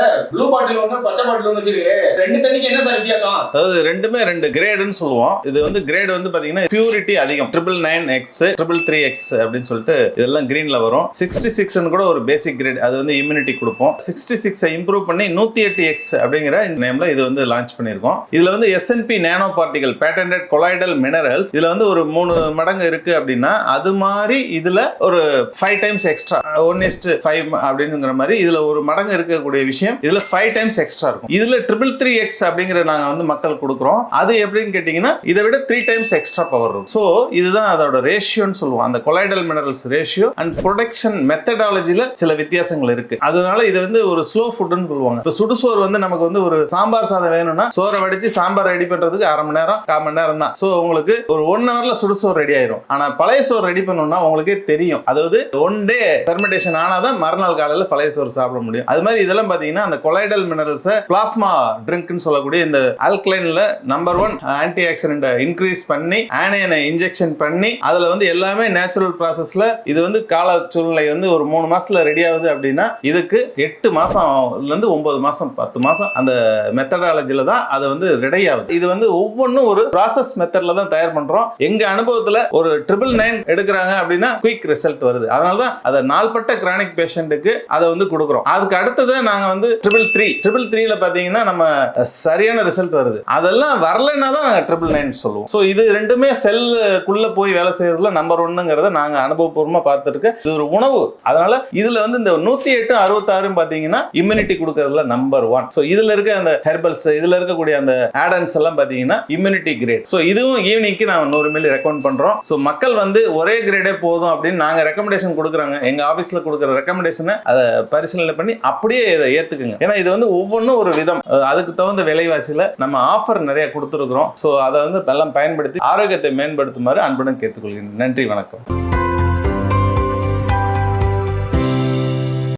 Sir blue பாட்டில் ஒன்று பச்சை பாட்டில் ஒன்று வச்சிருக்கு. ரெண்டு தண்ணிக்கு என்ன சார் வித்தியாசம்? அதாவது ரெண்டுமே ரெண்டு கிரேடுன்னு சொல்லுவோம். இது வந்து கிரேட் வந்து பாத்தீங்கன்னா பியூரிட்டி அதிகம். Triple nine x triple three x அப்படின்னு சொல்லிட்டு இதெல்லாம் கிரீன்ல வரும். சிக்ஸ்டி சிக்ஸ்னு கூட ஒரு பேசிக் கிரேட் அது வந்து இம்யூனிட்டி கொடுப்போம். சிக்ஸ்டி சிக்ஸை இம்ப்ரூவ் பண்ணி நூத்தி எட்டு எக்ஸ் அப்படிங்கிற இந்த நேம்ல இது வந்து லான்ச் பண்ணியிருக்கோம். இதுல வந்து SNP nano particle patented colloidal minerals இதுல வந்து ஒரு மூணு மடங்கு இருக்கு அப்படின்னா அது மாதிரி இதுல ஒரு five times extra one is to five அப்படிங்கிற மாதிரி இதுல ஒரு மடங்கு இருக்கக்கூடிய விஷயம் இதுல ஃபைவ் டைம்ஸ் எக்ஸ்ட்ரா இருக்கும். இதுல ட்ரிபிள் த்ரீ எக்ஸ் அப்படிங்கிற நாங்க வந்து மக்கள் கொடுக்குறோம். அது எப்படின்னு கேட்டீங்கன்னா இதை விட த்ரீ டைம்ஸ் எக்ஸ்ட்ரா பவர் இருக்கும். ஸோ இதுதான் அதோட ரேஷியோன்னு சொல்லுவோம். அந்த colloidal minerals ratio and production மெத்தடாலஜில சில வித்தியாசங்கள் இருக்கு. அதனால இது வந்து ஒரு ஸ்லோ ஃபுட்னு சொல்லுவாங்க. இப்போ சுடுசோறு வந்து நமக்கு வந்து ஒரு சாம்பார் சாதம் வேணும்னா சோறை வடிச்சு சாம்பார் ரெடி பண்றதுக்கு அரை மணி நேரம் கால் மணி நேரம் தான். ஸோ உங்களுக்கு ஒரு ஒன் ஹவர்ல சுடுசோறு ரெடி ஆயிரும். ஆனா பழைய சோறு ரெடி பண்ணணும்னா உங்களுக்கே தெரியும். அதாவது ஒன் டே பெர்மெண்டேஷன் ஆனாதான் மறுநாள் காலையில பழைய சோறு சாப்பிட முடியும். அது மாதிரி இதெல்லாம் பாத்தீங்கன்னா அந்த கொலைடல் மினரல்ஸை பிளாஸ்மா ட்ரிங்க்னு சொல்லக்கூடிய இந்த ஆல்கலைனில் நம்பர் ஒன் ஆன்டி ஆக்சிடென்ட்டை இன்க்ரீஸ் பண்ணி ஆனியனை இன்ஜெக்ஷன் பண்ணி அதில் வந்து எல்லாமே நேச்சுரல் ப்ராசஸில் இது வந்து கால சூழ்நிலை வந்து ஒரு மூணு மாதத்தில் ரெடி ஆகுது அப்படின்னா இதுக்கு எட்டு மாதம்லேருந்து ஒம்பது மாதம் பத்து மாதம் அந்த மெத்தடாலஜியில் தான் அதை வந்து ரெடி ஆகுது. இது வந்து ஒவ்வொன்றும் ஒரு ப்ராசஸ் மெத்தடில் தான் தயார் பண்ணுறோம் எங்கள் அனுபவத்தில் ஒரு ட்ரிபிள் நைன் எடுக்கிறாங்க அப்படின்னா குயிக் ரிசல்ட் வருது. அதனால தான் அதை நாள்பட்ட கிரானிக் பேஷண்ட்டுக்கு அதை வந்து கொடுக்குறோம். அதுக்கு அடுத்தது நாங்கள் வந்து வந்து ட்ரிபிள் த்ரீ ட்ரிபிள் த்ரீல பாத்தீங்கன்னா நம்ம சரியான ரிசல்ட் வருது. அதெல்லாம் வரலைன்னா தான் நாங்கள் ட்ரிபிள் நைன் சொல்லுவோம். ஸோ இது ரெண்டுமே செல்லுக்குள்ள போய் வேலை செய்யறதுல நம்பர் ஒன்னுங்கிறத நாங்க அனுபவபூர்வமா பார்த்துருக்கு இது ஒரு உணவு. அதனால இதுல வந்து இந்த நூத்தி எட்டு அறுபத்தாறும் பாத்தீங்கன்னா இம்யூனிட்டி கொடுக்கறதுல நம்பர் ஒன் ஸோ இதுல இருக்க அந்த ஹெர்பல்ஸ் இதுல இருக்கக்கூடிய அந்த ஆடன்ஸ் எல்லாம் பாத்தீங்கன்னா இம்யூனிட்டி கிரேட் ஸோ இதுவும் ஈவினிங்க்கு நான் நூறு மில்லி ரெக்கமெண்ட் பண்றோம். ஸோ மக்கள் வந்து ஒரே கிரேடே போதும் அப்படின்னு நாங்க ரெக்கமெண்டேஷன் கொடுக்குறாங்க. எங்க ஆபீஸ்ல கொடுக்குற ரெக்கமெண்டேஷனை அதை பரிசீலனை பண்ணி அப்படியே இதை சேர்த்துக்குங்க ஏன்னா இது வந்து ஒவ்வொன்றும் ஒரு விதம். அதுக்கு தகுந்த விலைவாசியில் நம்ம ஆஃபர் நிறைய கொடுத்துருக்குறோம். ஸோ அதை வந்து எல்லாம் பயன்படுத்தி ஆரோக்கியத்தை மேம்படுத்துமாறு அன்புடன் கேட்டுக்கொள்கிறேன். நன்றி வணக்கம்.